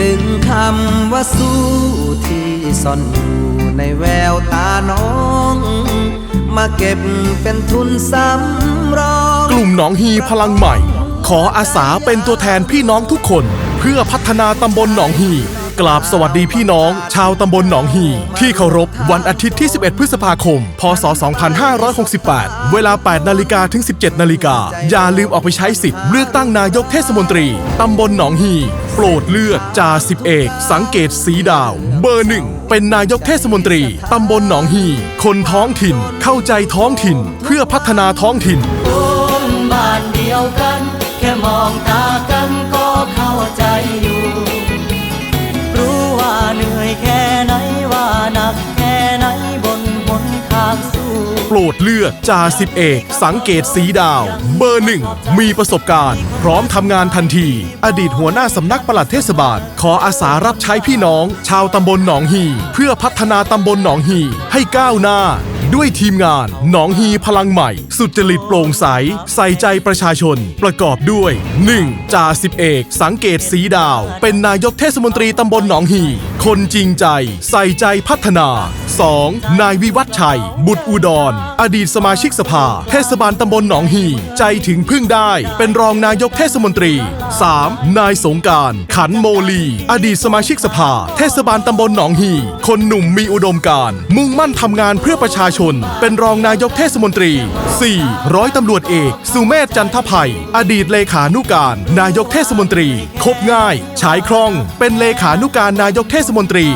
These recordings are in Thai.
ดึงคำว่าสู้ที่ซ่อนอยู่ในแววตาน้อง มาเก็บเป็นทุนสำรอง กลุ่มหนองฮีพลังใหม่ ขออาสาเป็นตัวแทนพี่น้องทุกคน เพื่อพัฒนาตำบลหนองฮี กราบสวัสดีพี่น้อง ชาวตำบลหนองฮีที่เคารพวันอาทิตย์ที่ 11 พฤษภาคม พศ 2568 เวลา 8 นาฬิกาถึง 17 นาฬิกา อย่าลืมออกไปใช้สิทธิ์เลือกตั้งนายกเทศมนตรี ตำบลหนองฮีโปรดเลือกจ่าสิบเอก สังเกตสีดาว เบอร์หนึ่งเป็นนายกเทศมนตรี ตำบลหนองฮีคนท้องถิ่น เข้าใจท้องถิ่น เพื่อพัฒนาท้องถิ่น โปรดเลือกจ่าสิบเอก สังเกตสีดาว เบอร์หนึ่งมีประสบการณ์ พร้อมทำงานทันที อดีตหัวหน้าสำนักปลัดเทศบาล ขออาสารับใช้พี่น้อง ชาวตำบลหนองฮี เพื่อพัฒนาตำบลหนองฮีให้ก้าวหน้า ด้วยทีมงาน หนองฮีพลังใหม่ สุจริตโปร่งใส ใส่ใจประชาชน ประกอบด้วย 1. จ่าสิบเอก สังเกตสีดาว เป็นนายกเทศมนตรีตำบลหนองฮี คนจริงใจ ใส่ใจพัฒนา 2. นายวิวัฒชัย บุตรอุดรอดีตสมาชิกสภา เทศบาลตำบลหนองฮี ใจถึงพึ่งได้ เป็นรองนายกเทศมนตรี 3. นายสงการ ขันโมลี อดีตสมาชิกสภา เทศบาลตำบลหนองฮี คนหนุ่มมีอุดมการ มุ่งมั่นทำงานเพื่อประชาชน เป็นรองนายกเทศมนตรี 4. ร้อยตำรวจเอก สุเมธจันทภัย อดีตเลขานุการ นายกเทศมนตรี คบง่าย ฉายคล่อง เป็นเลขานุการนายกเทศมนตรี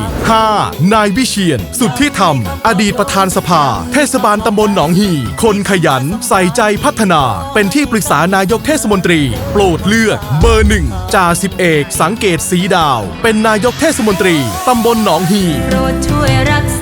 5. นายวิเชียน สุทธิธรรม อดีตประธานสภา เทศบาลตำบลหนองฮี คนขยัน ใส่ใจพัฒนา เป็นที่ปรึกษานายกเทศมนตรี โปรดเลือก เบอร์หนึ่งจ่าสิบเอก สังเกตสีดาว เป็นนายกเทศมนตรี ตำบลหนองฮี โปรดช่วยรักษ